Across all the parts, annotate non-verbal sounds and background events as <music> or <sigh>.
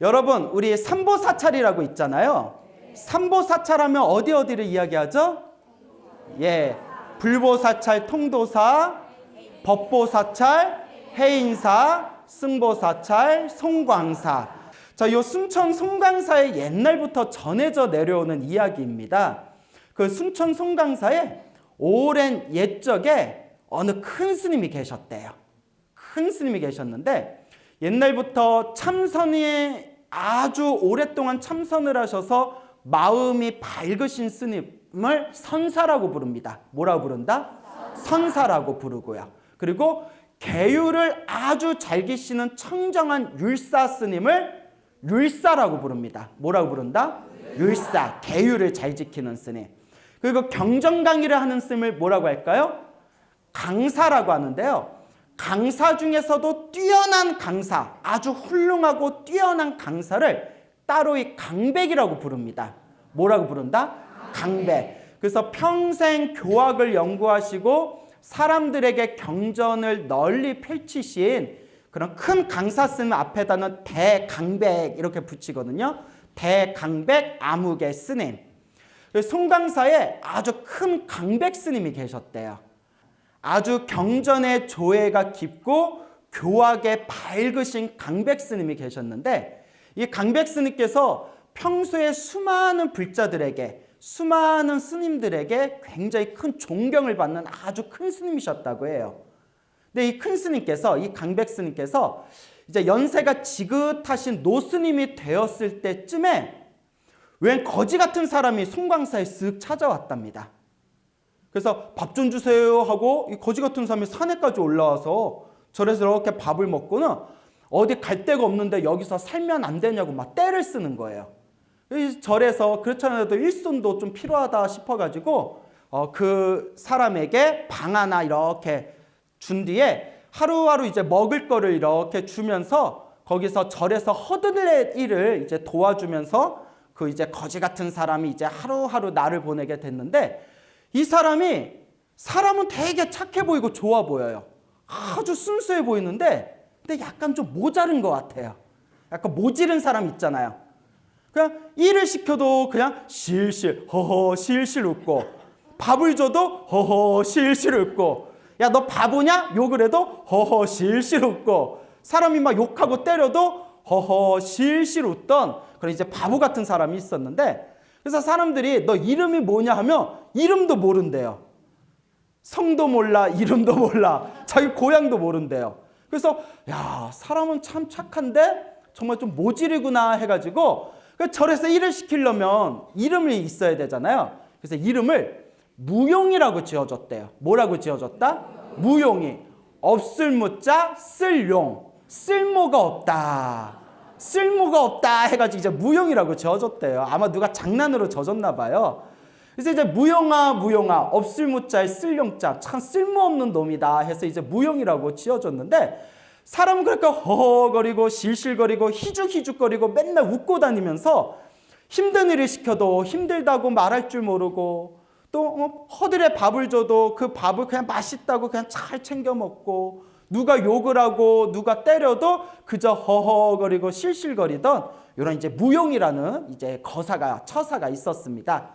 여러분, 우리 삼보사찰이라고 있잖아요. 삼보사찰하면 어디 어디를 이야기하죠? 예. 불보사찰, 통도사, 법보사찰, 해인사, 승보사찰, 송광사. 자, 요 순천 송광사의 옛날부터 전해져 내려오는 이야기입니다. 그 순천 송광사에 오랜 옛적에 어느 큰 스님이 계셨대요. 큰 스님이 계셨는데 옛날부터 참선이 아주 오랫동안 참선을 하셔서 마음이 밝으신 스님을 선사라고 부릅니다. 뭐라고 부른다? 선사라고 부르고요. 그리고 계율을 아주 잘 기시는 청정한 율사 스님을 율사라고 부릅니다. 뭐라고 부른다? 율사, 계율을 잘 지키는 스님. 그리고 경전 강의를 하는 스님을 뭐라고 할까요? 강사라고 하는데요. 강사 중에서도 뛰어난 강사, 아주 훌륭하고 뛰어난 강사를 따로 이 강백이라고 부릅니다. 뭐라고 부른다? 강백. 그래서 평생 교학을 연구하시고 사람들에게 경전을 널리 펼치신 그런 큰 강사 스님 앞에다는 대강백 이렇게 붙이거든요. 대강백 아무개 스님. 송강사에 아주 큰 강백 스님이 계셨대요. 아주 경전의 조예가 깊고 교학에 밝으신 강백 스님이 계셨는데 이 강백 스님께서 평소에 수많은 불자들에게 수많은 스님들에게 굉장히 큰 존경을 받는 아주 큰 스님이셨다고 해요. 근데 이 큰 스님께서 이 강백 스님께서 이제 연세가 지긋하신 노스님이 되었을 때쯤에 웬 거지 같은 사람이 송광사에 쓱 찾아왔답니다. 그래서 밥 좀 주세요 하고 이 거지 같은 사람이 산에까지 올라와서 절에서 이렇게 밥을 먹고는 어디 갈 데가 없는데 여기서 살면 안 되냐고 막 떼를 쓰는 거예요. 이 절에서 그렇잖아도 일손도 좀 필요하다 싶어가지고 어, 그 사람에게 방 하나 이렇게 준 뒤에 하루하루 이제 먹을 거를 이렇게 주면서 거기서 절에서 허드렛 일을 이제 도와주면서 그 이제 거지 같은 사람이 이제 하루하루 나를 보내게 됐는데 이 사람이 사람은 되게 착해 보이고 좋아 보여요. 아주 순수해 보이는데 근데 약간 좀 모자른 것 같아요. 약간 모지른 사람 있잖아요. 그냥 일을 시켜도 그냥 실실 허허 실실 웃고 밥을 줘도 허허 실실 웃고 야 너 바보냐 욕을 해도 허허 실실 웃고 사람이 막 욕하고 때려도 허허 실실 웃던 그런 이제 바보 같은 사람이 있었는데 그래서 사람들이 너 이름이 뭐냐 하면 이름도 모른대요. 성도 몰라, 이름도 몰라, 자기 고향도 모른대요. 그래서 야 사람은 참 착한데 정말 좀 모질이구나 해가지고 그 절에서 일을 시키려면 이름이 있어야 되잖아요. 그래서 이름을 무용이라고 지어줬대요. 뭐라고 지어줬다? 무용이 없을 무자 쓸용 쓸모가 없다. 쓸모가 없다 해가지고 이제 무용이라고 지어줬대요. 아마 누가 장난으로 져줬나 봐요. 그래서 이제 무용아 무용아 없을 무자에 쓸용자 참 쓸모없는 놈이다 해서 이제 무용이라고 지어줬는데 사람은 그러니까 허허거리고 실실거리고 희죽희죽거리고 맨날 웃고 다니면서 힘든 일을 시켜도 힘들다고 말할 줄 모르고 또 어, 허들에 밥을 줘도 그 밥을 그냥 맛있다고 그냥 잘 챙겨 먹고 누가 욕을 하고 누가 때려도 그저 허허거리고 실실거리던 이런 이제 무용이라는 이제 거사가 처사가 있었습니다.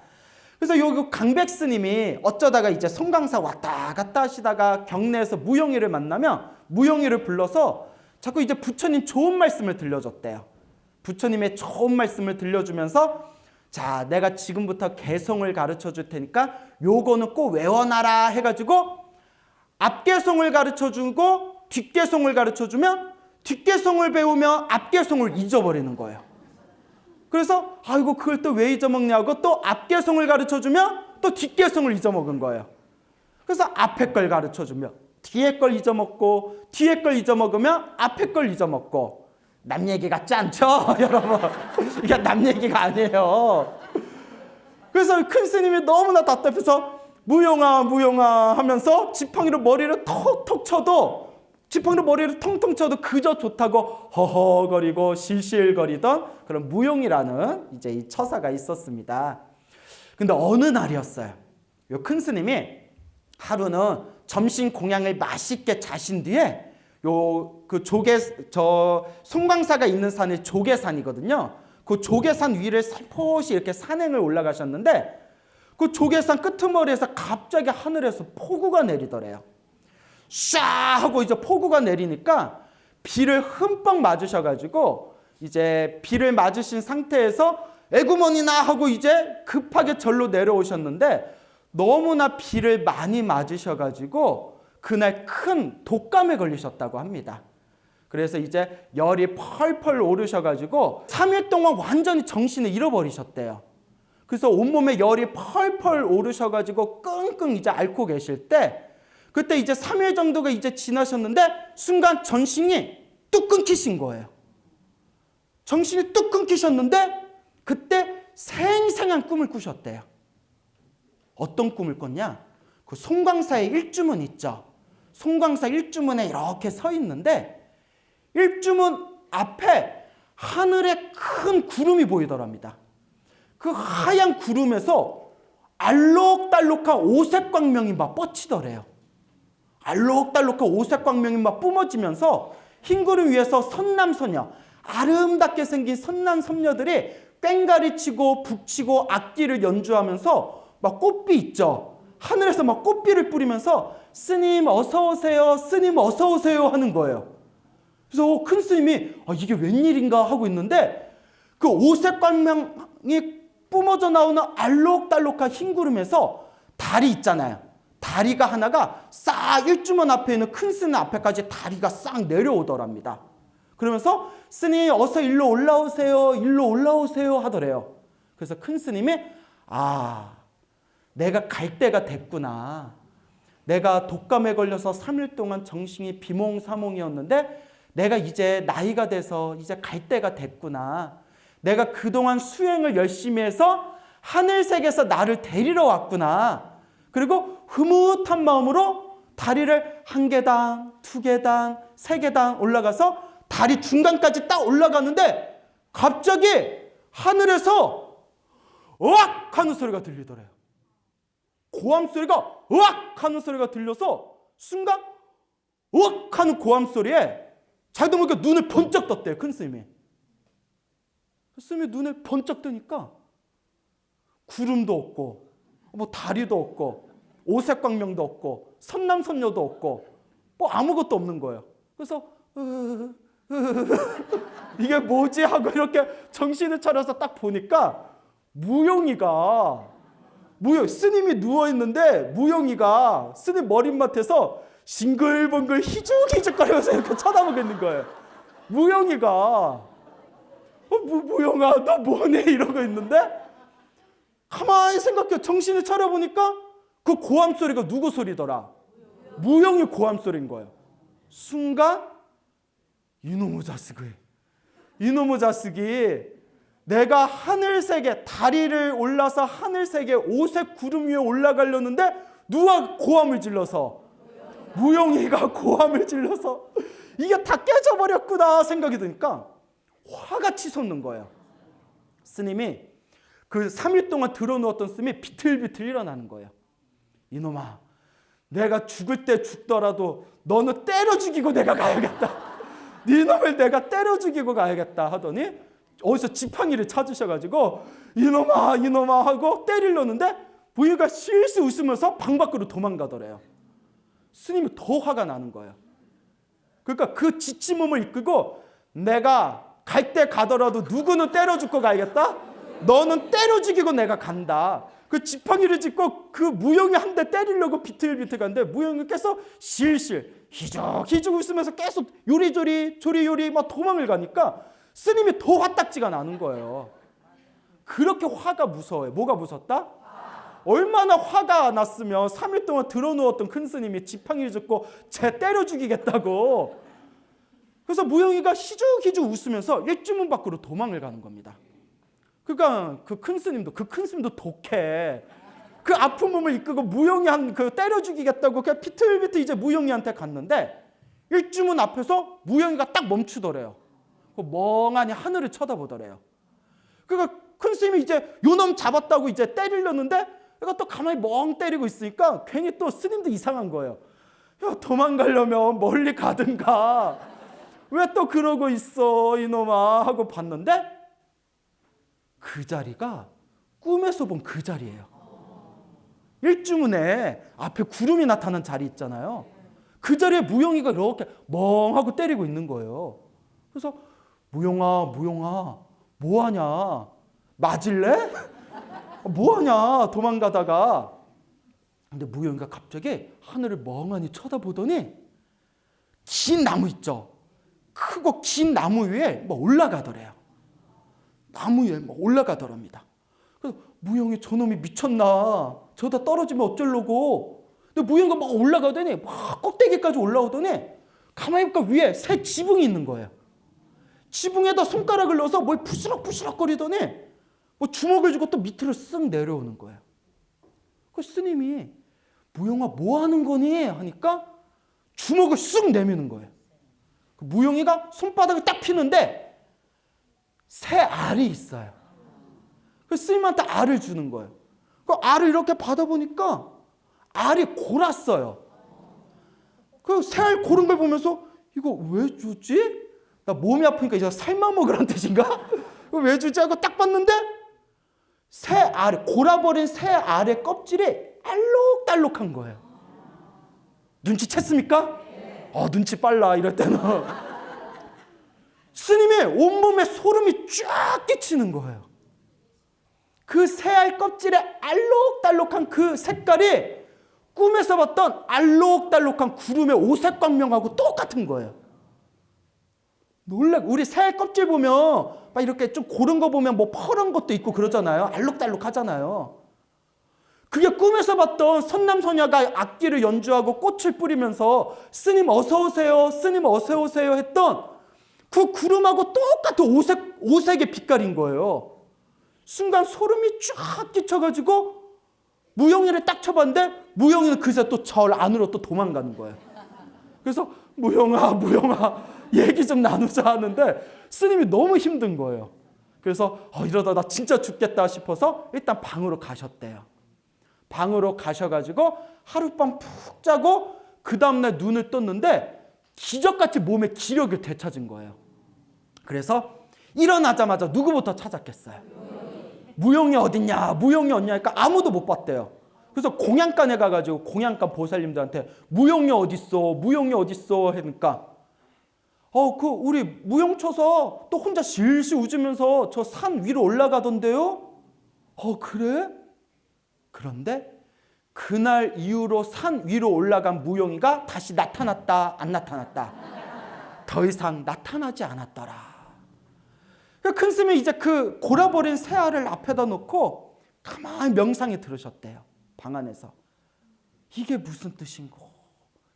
그래서 요 강백 스님이 어쩌다가 이제 송강사 왔다 갔다 하시다가 경내에서 무용이를 만나면 무용이를 불러서 자꾸 이제 부처님 좋은 말씀을 들려줬대요. 부처님의 좋은 말씀을 들려주면서 자, 내가 지금부터 개성을 가르쳐 줄 테니까 요거는 꼭 외워놔라 해가지고 앞개성을 가르쳐 주고 뒷개성을 가르쳐 주면 뒷개성을 배우면 앞개성을 잊어버리는 거예요. 그래서 아이고 그걸 또 왜 잊어먹냐고 또 앞개성을 가르쳐 주면 또 뒷개성을 잊어먹은 거예요. 그래서 앞에 걸 가르쳐 주면 뒤에 걸 잊어먹고 뒤에 걸 잊어먹으면 앞에 걸 잊어먹고 남 얘기 같지 않죠, <laughs> 여러분? 이게 남 얘기가 아니에요. 그래서 큰 스님이 너무나 답답해서 무용아 무용아 하면서 지팡이로 머리를 톡톡 쳐도 지팡이로 머리를 통통 쳐도 그저 좋다고 허허거리고 실실거리던 그런 무용이라는 이제 이 처사가 있었습니다. 근데 어느 날이었어요. 요 큰 스님이 하루는 점심 공양을 맛있게 자신 뒤에 요 그 조개 저 송광사가 있는 산이 조개산이거든요. 그 조개산 위를 살포시 이렇게 산행을 올라가셨는데 그 조개산 끄트머리에서 갑자기 하늘에서 폭우가 내리더래요. 샤 하고 이제 폭우가 내리니까 비를 흠뻑 맞으셔가지고 이제 비를 맞으신 상태에서 에구머니나 하고 이제 급하게 절로 내려오셨는데 너무나 비를 많이 맞으셔가지고 그날 큰 독감에 걸리셨다고 합니다. 그래서 이제 열이 펄펄 오르셔가지고 3일 동안 완전히 정신을 잃어버리셨대요. 그래서 온몸에 열이 펄펄 오르셔가지고 끙끙 이제 앓고 계실 때 그때 이제 3일 정도가 이제 지나셨는데 순간 전신이 뚝 끊기신 거예요. 정신이 뚝 끊기셨는데 그때 생생한 꿈을 꾸셨대요. 어떤 꿈을 꿨냐? 그 송광사의 일주문 있죠. 송광사 일주문에 이렇게 서 있는데 일주문 앞에 하늘에 큰 구름이 보이더랍니다. 그 하얀 구름에서 알록달록한 오색 광명이 막 뻗치더래요. 알록달록한 오색 광명이 막 뿜어지면서 흰 구름 위에서 선남선녀 아름답게 생긴 선남선녀들이 꽹가리 치고 북치고 악기를 연주하면서 막 꽃비 있죠. 하늘에서 막 꽃비를 뿌리면서 스님 어서 오세요. 스님 어서 오세요 하는 거예요. 그래서 큰 스님이 아, 이게 웬일인가 하고 있는데 그 오색 광명이 뿜어져 나오는 알록달록한 흰 구름에서 달이 있잖아요. 다리가 하나가 싹 일주문 앞에 있는 큰 스님 앞에까지 다리가 싹 내려오더랍니다. 그러면서 스님 어서 일로 올라오세요. 일로 올라오세요 하더래요. 그래서 큰 스님이 아 내가 갈 때가 됐구나. 내가 독감에 걸려서 3일 동안 정신이 비몽사몽이었는데 내가 이제 나이가 돼서 이제 갈 때가 됐구나. 내가 그동안 수행을 열심히 해서 하늘색에서 나를 데리러 왔구나. 그리고 흐뭇한 마음으로 다리를 한 계단, 두 계단, 세 계단 올라가서 다리 중간까지 딱 올라가는데 갑자기 하늘에서 으악 하는 소리가 들리더래요. 고함 소리가 으악 하는 소리가 들려서 순간 으악 하는 고함 소리에 자기도 모르게 눈을 번쩍 떴대요. 큰 스님이. 스님이 눈을 번쩍 뜨니까 구름도 없고 뭐 다리도 없고 오색 광명도 없고 선남선녀도 없고 뭐 아무것도 없는 거예요. 그래서 으, <laughs> 이게 뭐지 하고 이렇게 정신을 차려서 딱 보니까 무용이가 무용 스님이 누워 있는데 무용이가 스님 머리맡에서 싱글벙글 희죽희죽거리면서 이렇게 쳐다보고 있는 거예요. 무용이가 어, 무, 무용아 너 뭐네 이러고 있는데 가만히 생각해 정신을 차려보니까 그 고함 소리가 누구 소리더라? 무용이 고함 소리인 거예요. 순간 이놈의 자식이 이놈의 자식이 내가 하늘색에 다리를 올라서 하늘색에 오색 구름 위에 올라가려는데 누가 고함을 질러서 무용이가 고함을 질러서 이게 다 깨져버렸구나 생각이 드니까 화가 치솟는 거예요. 스님이 그 3일 동안 들어누웠던 스님이 비틀비틀 일어나는 거예요. 이놈아, 내가 죽을 때 죽더라도 너는 때려 죽이고 내가 가야겠다. 네 놈을 내가 때려 죽이고 가야겠다 하더니 어디서 지팡이를 찾으셔가지고 이놈아 이놈아 하고 때리려는데 부인가 실실 웃으면서 방 밖으로 도망가더래요. 스님이 더 화가 나는 거예요. 그러니까 그 지친 몸을 이끌고 내가 갈 때 가더라도 누구는 때려 죽고 가야겠다. 너는 때려 죽이고 내가 간다. 그 지팡이를 짚고 그 무용이 한 대 때리려고 비틀비틀 가는데 무용이 계속 실실 희죽희죽 웃으면서 계속 요리조리 조리요리 막 도망을 가니까 스님이 더 화딱지가 나는 거예요. 그렇게 화가 무서워요. 뭐가 무섭다? 얼마나 화가 났으면 3일 동안 들어누웠던 큰 스님이 지팡이를 짚고 쟤 때려 죽이겠다고. 그래서 무영이가 희죽희죽 웃으면서 일주문 밖으로 도망을 가는 겁니다. 그러니까 그 큰 스님도 그 큰 스님도 독해. 그 아픈 몸을 이끌고 무용이 한 그 때려 죽이겠다고 그냥 비틀비틀 이제 무용이한테 갔는데 일주문 앞에서 무용이가 딱 멈추더래요. 그 멍하니 하늘을 쳐다보더래요. 그러니까 큰 스님이 이제 요놈 잡았다고 이제 때리려는데 얘가 또 가만히 멍 때리고 있으니까 괜히 또 스님도 이상한 거예요. 야, 도망가려면 멀리 가든가. 왜 또 그러고 있어, 이놈아? 하고 봤는데 그 자리가 꿈에서 본 그 자리예요. 일주문에 앞에 구름이 나타난 자리 있잖아요. 그 자리에 무용이가 이렇게 멍하고 때리고 있는 거예요. 그래서 무용아, 무용아, 뭐 하냐? 맞을래? 뭐 하냐? 도망가다가. 근데 무용이가 갑자기 하늘을 멍하니 쳐다보더니 긴 나무 있죠. 크고 긴 나무 위에 막 올라가더래요. 나무 위에 막 올라가더랍니다. 그래서 무용이 저놈이 미쳤나? 저다 떨어지면 어쩌려고? 근데 무용이가 막 올라가더니 막 꼭대기까지 올라오더니 가만히 보니까 위에 새 지붕이 있는 거예요. 지붕에다 손가락을 넣어서 뭘 부스럭부스럭 거리더니 뭐 주먹을 쥐고 또 밑으로 쓱 내려오는 거예요. 그 스님이 무용아 뭐 하는 거니? 하니까 주먹을 쑥 내미는 거예요. 그 무용이가 손바닥을 딱 피는데 새 알이 있어요. 그 스님한테 알을 주는 거예요. 그 알을 이렇게 받아보니까 알이 골았어요. 그 새 알 고른 걸 보면서 이거 왜 주지? 나 몸이 아프니까 이제 삶아 먹으라는 뜻인가? <laughs> 왜 주지? 하고 딱 봤는데 새 알, 골아버린 새 알의 껍질이 알록달록한 거예요. 눈치챘습니까? 어, 눈치 빨라 이럴 때는 스님의 온몸에 소름이 쫙 끼치는 거예요. 그 새알 껍질에 알록달록한 그 색깔이 꿈에서 봤던 알록달록한 구름의 오색 광명하고 똑같은 거예요. 놀래 우리 새알 껍질 보면 막 이렇게 좀 고른 거 보면 뭐 퍼런 것도 있고 그러잖아요. 알록달록하잖아요. 그게 꿈에서 봤던 선남선녀가 악기를 연주하고 꽃을 뿌리면서 스님 어서 오세요, 스님 어서 오세요 했던 그 구름하고 똑같은 오색 오색의 빛깔인 거예요. 순간 소름이 쫙 끼쳐가지고 무용이를 딱 쳐봤는데 무용이는 그새 또 절 안으로 또 도망가는 거예요. 그래서 무용아, 무용아 얘기 좀 나누자 하는데 스님이 너무 힘든 거예요. 그래서 어, 이러다 나 진짜 죽겠다 싶어서 일단 방으로 가셨대요. 방으로 가셔가지고 하룻밤 푹 자고 그 다음날 눈을 떴는데 기적같이 몸에 기력을 되찾은 거예요. 그래서 일어나자마자 누구부터 찾았겠어요? 무용이 어딨냐? 무용이 어딨냐? 니까 아무도 못 봤대요. 그래서 공양간에 가가지고 공양간 보살님들한테 무용이 어딨어? 무용이 어딨어? 하니까 어, 그 우리 무용 쳐서 또 혼자 실실 웃으면서 저 산 위로 올라가던데요? 어, 그래? 그런데 그날 이후로 산 위로 올라간 무용이가 다시 나타났다, 안 나타났다. 더 이상 나타나지 않았더라. 큰 스님이 이제 그 골아버린 새 알을 앞에다 놓고 가만히 명상에 들으셨대요. 방 안에서. 이게 무슨 뜻인고?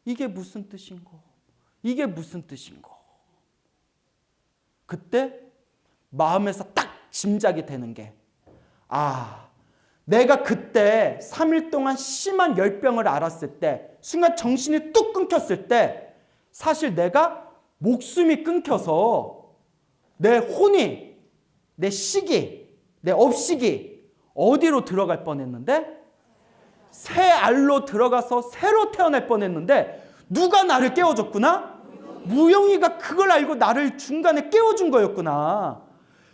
이게 무슨 뜻인고? 이게 무슨 뜻인고? 그때 마음에서 딱 짐작이 되는 게, 아, 내가 그때 3일 동안 심한 열병을 앓았을 때, 순간 정신이 뚝 끊겼을 때, 사실 내가 목숨이 끊겨서 내 혼이, 내 식이, 내 업식이 어디로 들어갈 뻔했는데, 새 알로 들어가서 새로 태어날 뻔했는데, 누가 나를 깨워줬구나? 무용이가 그걸 알고 나를 중간에 깨워준 거였구나.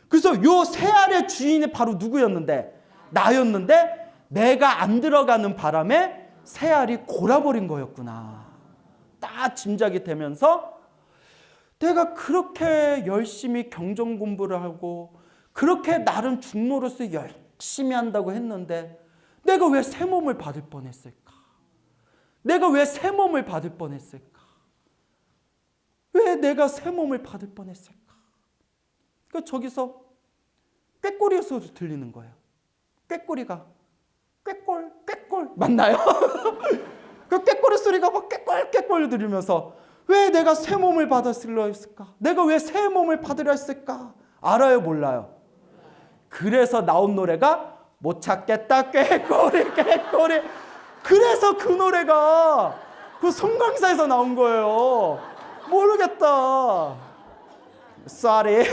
그래서 요 새 알의 주인이 바로 누구였는데? 나였는데 내가 안 들어가는 바람에 새 알이 골아버린 거였구나. 딱 짐작이 되면서 내가 그렇게 열심히 경전 공부를 하고 그렇게 나름 중로로서 열심히 한다고 했는데 내가 왜 새 몸을 받을 뻔했을까? 내가 왜 새 몸을 받을 뻔했을까? 왜 내가 새 몸을 받을 뻔했을까? 그 저기서 꾀꼬리 소리 들리는 거예요. 꾀꼬리가 꾀꼴 꾀꼴 맞나요? <laughs> 그 꾀꼬리 소리가 막 꾀꼴 꾀꼴 들리면서 왜 내가 새 몸을 받았으려 했을까? 내가 왜 새 몸을 받으려 했을까? 알아요, 몰라요? 그래서 나온 노래가 못 찾겠다 꾀꼬리 꾀꼬리 그래서 그 노래가 그 송강사에서 나온 거예요. 모르겠다. Sorry.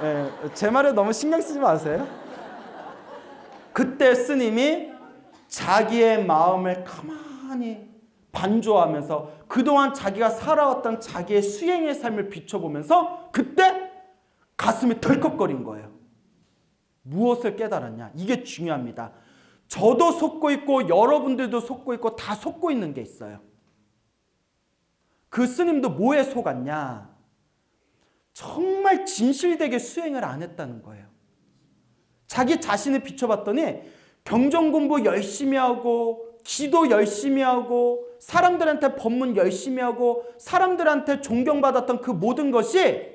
네, <laughs> 제 말에 너무 신경 쓰지 마세요. 그때 스님이 자기의 마음을 가만히 반조하면서 그동안 자기가 살아왔던 자기의 수행의 삶을 비춰보면서 그때 가슴이 덜컥거린 거예요. 무엇을 깨달았냐? 이게 중요합니다. 저도 속고 있고 여러분들도 속고 있고 다 속고 있는 게 있어요. 그 스님도 뭐에 속았냐? 정말 진실되게 수행을 안 했다는 거예요. 자기 자신을 비춰봤더니 경전 공부 열심히 하고 기도 열심히 하고 사람들한테 법문 열심히 하고 사람들한테 존경받았던 그 모든 것이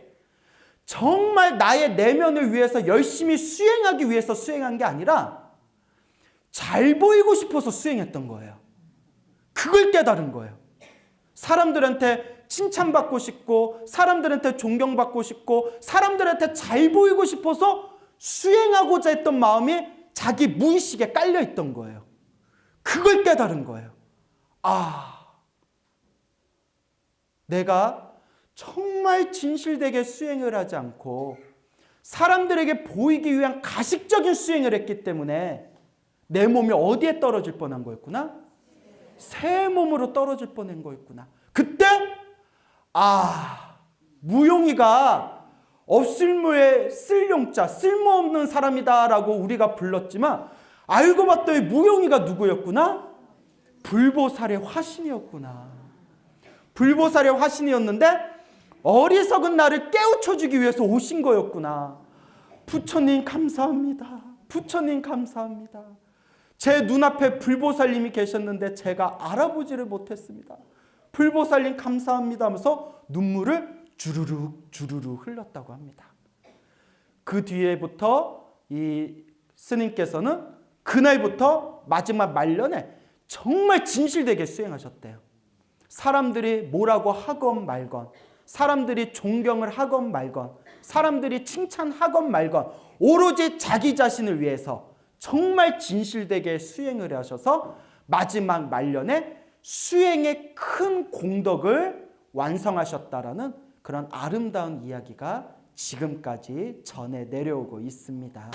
정말 나의 내면을 위해서 열심히 수행하기 위해서 수행한 게 아니라 잘 보이고 싶어서 수행했던 거예요. 그걸 깨달은 거예요. 사람들한테 칭찬받고 싶고 사람들한테 존경받고 싶고 사람들한테 잘 보이고 싶어서 수행하고자 했던 마음이 자기 무의식에 깔려 있던 거예요. 그걸 깨달은 거예요. 아, 내가 정말 진실되게 수행을 하지 않고 사람들에게 보이기 위한 가식적인 수행을 했기 때문에 내 몸이 어디에 떨어질 뻔한 거였구나? 새 몸으로 떨어질 뻔한 거였구나. 그때 아 무용이가 없을무에 쓸용자 쓸모없는 사람이다라고 우리가 불렀지만 알고 봤더니 무용이가 누구였구나? 불보살의 화신이었구나. 불보살의 화신이었는데 어리석은 나를 깨우쳐주기 위해서 오신 거였구나. 부처님 감사합니다. 부처님 감사합니다. 제 눈앞에 불보살님이 계셨는데 제가 알아보지를 못했습니다. 불보살님 감사합니다 하면서 눈물을 주르륵 주르륵 흘렸다고 합니다. 그 뒤에부터 이 스님께서는 그날부터 마지막 말년에 정말 진실되게 수행하셨대요. 사람들이 뭐라고 하건 말건, 사람들이 존경을 하건 말건, 사람들이 칭찬하건 말건, 오로지 자기 자신을 위해서 정말 진실되게 수행을 하셔서 마지막 말년에 수행의 큰 공덕을 완성하셨다라는 그런 아름다운 이야기가 지금까지 전해 내려오고 있습니다.